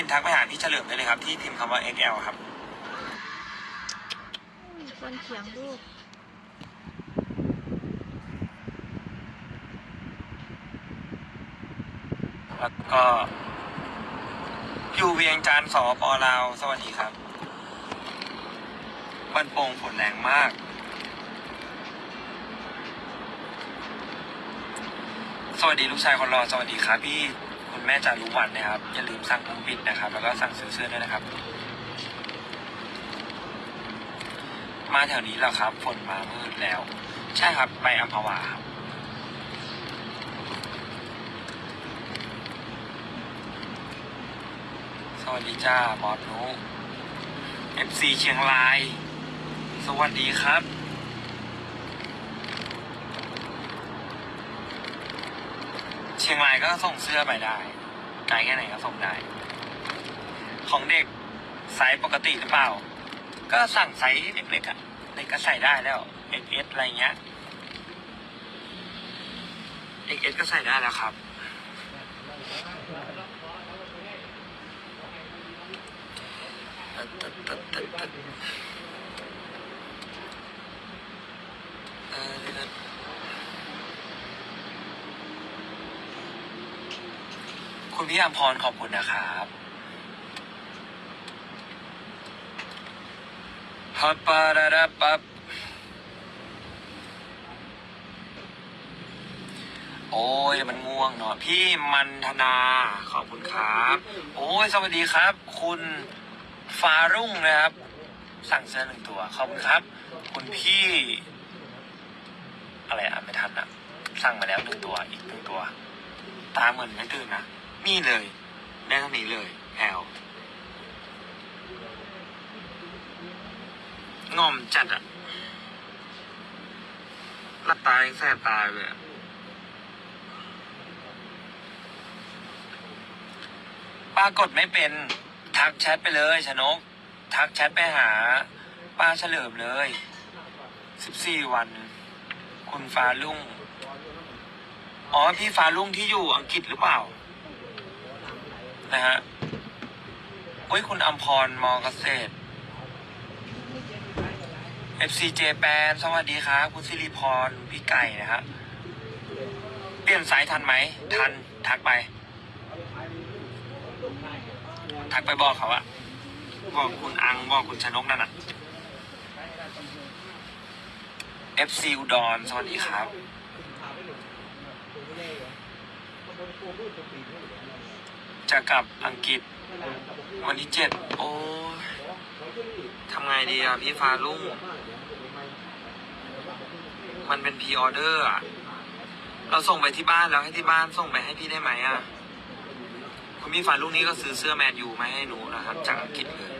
บินทักไปหาพี่เฉลิมได้เลยครับ ที่พิมพ์คำว่า XL ครับมีคนเขียงรูปแล้วก็อยู่เวียงจันทร์สปลาว สวัสดีครับบ้านโป่งฝนแรงมาก สวัสดีลูกชายคนรอ สวัสดีครับพี่ คุณแม่จารุวันนะครับ อย่าลืมสั่งกุ้งบิดนะครับ แล้วก็สั่งซื้อเสื้อด้วยนะครับ มาแถวนี้แล้วครับฝนมามืดแล้ว ใช่ครับไปอัมพวาครับสวัสดีจ้าบอสนุ FC เชียงราย สวัสดีครับ ชียงรายก็ส่งเสื้อไปได้ไกลแค่ไหนก็ส่งได้ ของเด็กไซส์ปกติหรือเปล่า ก็สั่งไซส์เล็กๆอะเด็กก็ใส่ได้แล้ว XS อะไรเงี้ย XS ก็ใส่ได้แล้วครับ เอ่อ คุณพี่อมพรขอบคุณนะครับฮับปาราราปับโอ้ยมันง่วงเนาะพี่มันธนาขอบคุณครับ โอ้ยสวัสดีครับ คุณฟารุ่งนะครับ สั่งเสื้อหนึ่งตัวขอบคุณครับ คุณพี่ อะไรอะไม่ทันอะ สั่งมาแล้วหนึ่งตัวอีกหนึ่งตัว ตาเหมือนไม่ตื่นนะ นี่เลย ได้เท่านี้เลยแอลงอมจัดอะลับตายังแสบตาเลยป้ากดไม่เป็น ทักแชทไปเลยชนก ทักแชทไปหา ป้าเฉลิมเลยสิบสี่วัน คุณฟ้าลุ่ง อ๋อ พี่ฟ้าลุ่งที่อยู่อังกฤษหรือเปล่า นะฮะโอ้ยคุณอัมพรมอเกษตร FC j แปนสวัสดีครับคุณสิริพรพี่ไก่นะฮะเปลี่ยนสายทันไหม ทัน ทักไป ทักไปบอกเขาอะบอกคุณอังบอกคุณชนกนั่นอะ FC อุดรสวัสดีครับ จะกลับอังกฤษ วันที่เจ็ดโอ้ยทำไงดีอะพี่ฟ้าลุ่งมันเป็นพีออเดอร์อะ เราส่งไปที่บ้านแล้วให้ที่บ้านส่งไปให้พี่ได้ไหมอะ คุณพี่ฟ้าลุ่งนี้ก็ซื้อเสื้อแมนยูมาให้หนูนะครับจากอังกฤษเลย